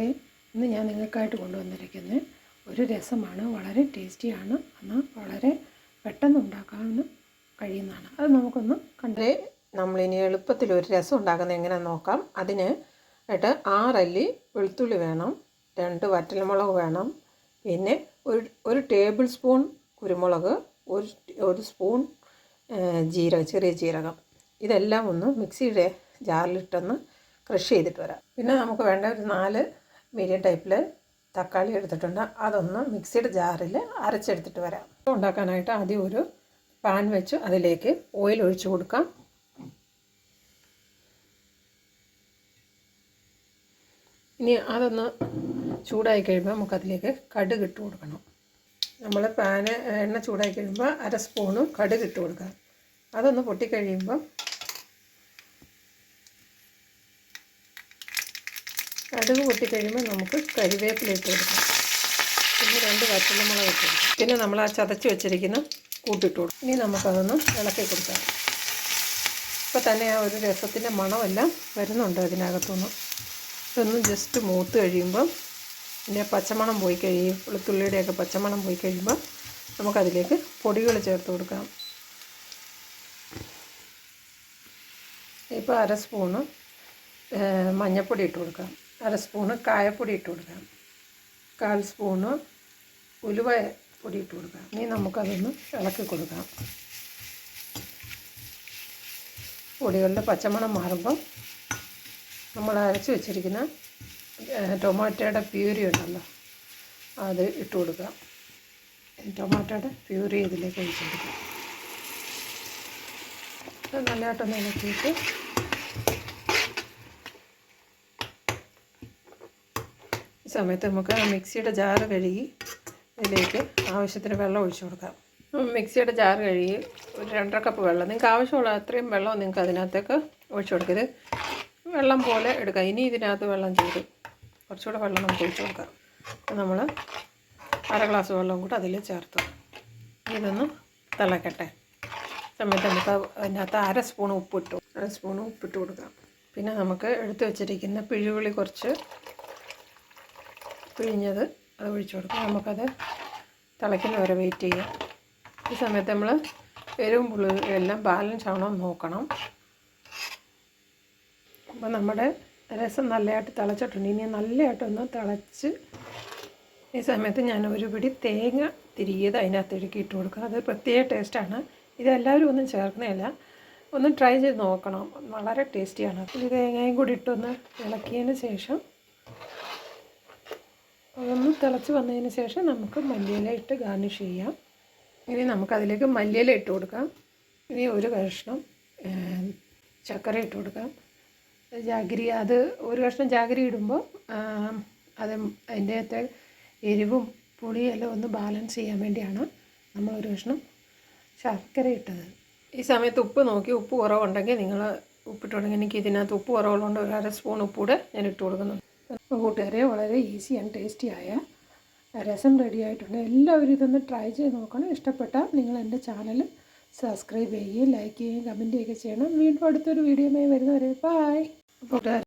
ഇന്ന് ഞാൻ നിങ്ങൾക്കായിട്ട് കൊണ്ടുവന്നിരിക്കുന്നത് ഒരു രസമാണ് വളരെ ടേസ്റ്റിയാണ് എന്നാൽ വളരെ പെട്ടെന്ന് ഉണ്ടാക്കാൻ കഴിയുന്നതാണ്. അത് നമുക്കൊന്ന് കണ്ടേ നമ്മളിനി എളുപ്പത്തിൽ ഒരു രസം ഉണ്ടാക്കുന്നത് എങ്ങനെയാണെന്ന് നോക്കാം. അതിന് ആയിട്ട് ആറല്ലി വെളുത്തുള്ളി വേണം രണ്ട് വറ്റൽമുളക് വേണം പിന്നെ ഒരു ഒരു ടേബിൾ സ്പൂൺ കുരുമുളക് ഒരു ഒരു സ്പൂൺ ജീരകം ചെറിയ ജീരകം. ഇതെല്ലാം ഒന്ന് മിക്സിയുടെ ജാറിലിട്ടൊന്ന് ക്രഷ് ചെയ്തിട്ട് വരാം. പിന്നെ നമുക്ക് വേണ്ട ഒരു നാല് മീഡിയം ടൈപ്പിൽ തക്കാളി എടുത്തിട്ടുണ്ട്. അതൊന്ന് മിക്സിയുടെ ജാറിൽ അരച്ചെടുത്തിട്ട് വരാം. ഉണ്ടാക്കാനായിട്ട് ആദ്യം ഒരു പാൻ വെച്ച് അതിലേക്ക് ഓയിൽ ഒഴിച്ചു കൊടുക്കാം. ഇനി അതൊന്ന് ചൂടായി കഴിയുമ്പോൾ നമുക്കതിലേക്ക് കടുക് ഇട്ട് കൊടുക്കണം. നമ്മൾ പാന് എണ്ണ ചൂടായി കഴിയുമ്പോൾ അര സ്പൂണും കടുക് ഇട്ട് കൊടുക്കാം. അതൊന്ന് പൊട്ടിക്കഴിയുമ്പോൾ കടുക് പൊട്ടിക്കഴിയുമ്പോൾ നമുക്ക് കരിവേപ്പില ഇട്ട് കൊടുക്കാം. പിന്നെ രണ്ട് വറ്റൽമുളക് ഇട്ട് കൊടുക്കാം. പിന്നെ നമ്മൾ ആ ചതച്ച് വെച്ചിരിക്കുന്ന കൂട്ടിട്ട് കൊടുക്കും. ഇനി നമുക്കതൊന്ന് ഇളക്കി കൊടുക്കാം. ഇപ്പോൾ തന്നെ ആ ഒരു രസത്തിന്റെ മണമെല്ലാം വരുന്നുണ്ട് അതിനകത്തുനിന്ന്. ഇതൊന്ന് ജസ്റ്റ് മൂത്ത് കഴിയുമ്പോൾ പിന്നെ പച്ചമണം പോയി കഴിയും. വെളുത്തുള്ളിയുടെയൊക്കെ പച്ചമണം പോയി കഴിയുമ്പോൾ നമുക്കതിലേക്ക് പൊടികൾ ചേർത്ത് കൊടുക്കാം. ഇപ്പോൾ അര സ്പൂണ് മഞ്ഞൾപ്പൊടി ഇട്ട് കൊടുക്കാം. അര സ്പൂണ് കായപ്പൊടി ഇട്ട് കൊടുക്കാം. കാൽ സ്പൂണ് ഉലുവ പൊടി ഇട്ട് കൊടുക്കാം. ഇനി നമുക്കതൊന്ന് ഇളക്കി കൊടുക്കാം. പൊടികളുടെ പച്ചമണം മാറുമ്പോൾ നമ്മൾ അരച്ച് വെച്ചിരിക്കുന്ന ടൊമാറ്റോയുടെ പ്യൂരി ഉണ്ടല്ലോ അത് ഇട്ട് കൊടുക്കാം. ടൊമാറ്റോയുടെ പ്യൂരി ഇതിലേക്ക് ഒഴിച്ച് കൊടുക്കാം. അത് നല്ലതായിട്ടൊന്ന് ഇളക്കിയിട്ട് ഈ സമയത്ത് നമുക്ക് മിക്സിയുടെ ജാറ് കഴുകി ഇതിലേക്ക് ആവശ്യത്തിന് വെള്ളം ഒഴിച്ചു കൊടുക്കാം. മിക്സിയുടെ ജാറ് കഴുകി ഒരു രണ്ടര കപ്പ് വെള്ളം. നിങ്ങൾക്ക് ആവശ്യമുള്ള അത്രയും വെള്ളം നിങ്ങൾക്ക് അതിനകത്തേക്ക് ഒഴിച്ചു കൊടുക്കരുത്. വെള്ളം പോലെ എടുക്കാം. ഇനി ഇതിനകത്ത് വെള്ളം ചെയ്ത് കുറച്ചുകൂടെ വെള്ളം നമുക്ക് ഒഴിച്ചു കൊടുക്കാം. നമ്മൾ അര ഗ്ലാസ് വെള്ളം കൂടെ അതിൽ ചേർത്ത്. ഇതൊന്ന് തിളക്കട്ടെ. സമയത്ത് നമുക്ക് അതിനകത്ത് അര സ്പൂൺ ഉപ്പിട്ടു. അര സ്പൂൺ ഉപ്പിട്ട് കൊടുക്കാം. പിന്നെ നമുക്ക് എടുത്തു വെച്ചിരിക്കുന്ന പിഴുവിളി കുറച്ച് പിഴിഞ്ഞത് അത് ഒഴിച്ചു കൊടുക്കാം. നമുക്കത് തിളയ്ക്കുന്ന വരെ വെയിറ്റ് ചെയ്യാം. ഈ സമയത്ത് നമ്മൾ എരിവും പുളിയും എല്ലാം ബാലൻസ് ആവണം നോക്കണം. അപ്പോൾ നമ്മുടെ രസം നല്ലതായിട്ട് തിളച്ചിട്ടുണ്ട്. ഇനി നല്ലതായിട്ടൊന്ന് തിളച്ച് ഈ സമയത്ത് ഞാൻ ഒരു പിടി തേങ്ങ തിരിയത് അതിനകത്ത് ഇടുക്കി ഇട്ട് കൊടുക്കുക അത് പ്രത്യേക ടേസ്റ്റാണ് ഇതെല്ലാവരും ഒന്നും ചേർക്കുന്നതല്ല. ഒന്ന് ട്രൈ ചെയ്ത് നോക്കണം. വളരെ ടേസ്റ്റിയാണ് ഈ തേങ്ങയും കൂടി ഇട്ടൊന്ന് ഇളക്കിയതിന് ശേഷം അതൊന്ന് തിളച്ച് വന്നതിന് ശേഷം നമുക്ക് മല്ലിയില ഇട്ട് ഗാർണിഷ് ചെയ്യാം. ഇനി നമുക്കതിലേക്ക് മല്ലിയില ഇട്ട് കൊടുക്കാം. ഇനി ഒരു കഷ്ണം ചക്കര ഇട്ട് കൊടുക്കാം. ജാഗിരി അത് ഒരു കഷ്ണം ജാഗിരി ഇടുമ്പോൾ അത് അതിന്റെ എരിവും പുളിയും എല്ലാം ഒന്ന് ബാലൻസ് ചെയ്യാൻ വേണ്ടിയാണ് നമ്മൾ ഒരു കഷ്ണം ശർക്കര ഇട്ടത്. ഈ സമയത്ത് ഉപ്പ് നോക്കി ഉപ്പ് കുറവുണ്ടെങ്കിൽ നിങ്ങൾ ഉപ്പിട്ടുണ്ടെങ്കിൽ എനിക്ക് ഇതിനകത്ത് ഉപ്പ് കുറവുള്ളതുകൊണ്ട് ഒരു അര സ്പൂൺ ഉപ്പ് കൂടെ ഞാൻ ഇട്ട് കൊടുക്കുന്നുണ്ട് അപ്പോൾ കൂട്ടുകാരെ വളരെ ഈസി ആൻഡ് ടേസ്റ്റി ആയ രസം റെഡി ആയിട്ടുണ്ട്. എല്ലാവരും ഇതൊന്ന് ട്രൈ ചെയ്ത് നോക്കണം. ഇഷ്ടപ്പെട്ടാൽ നിങ്ങൾ എന്റെ ചാനൽ സബ്സ്ക്രൈബ് ചെയ്യുകയും ലൈക്ക് ചെയ്യുകയും കമന്റ് ചെയ്യുകയും ചെയ്യണം. വീണ്ടും അടുത്തൊരു വീഡിയോയുമായി വരുന്നവരെ ബായ് കൂട്ടുകാർ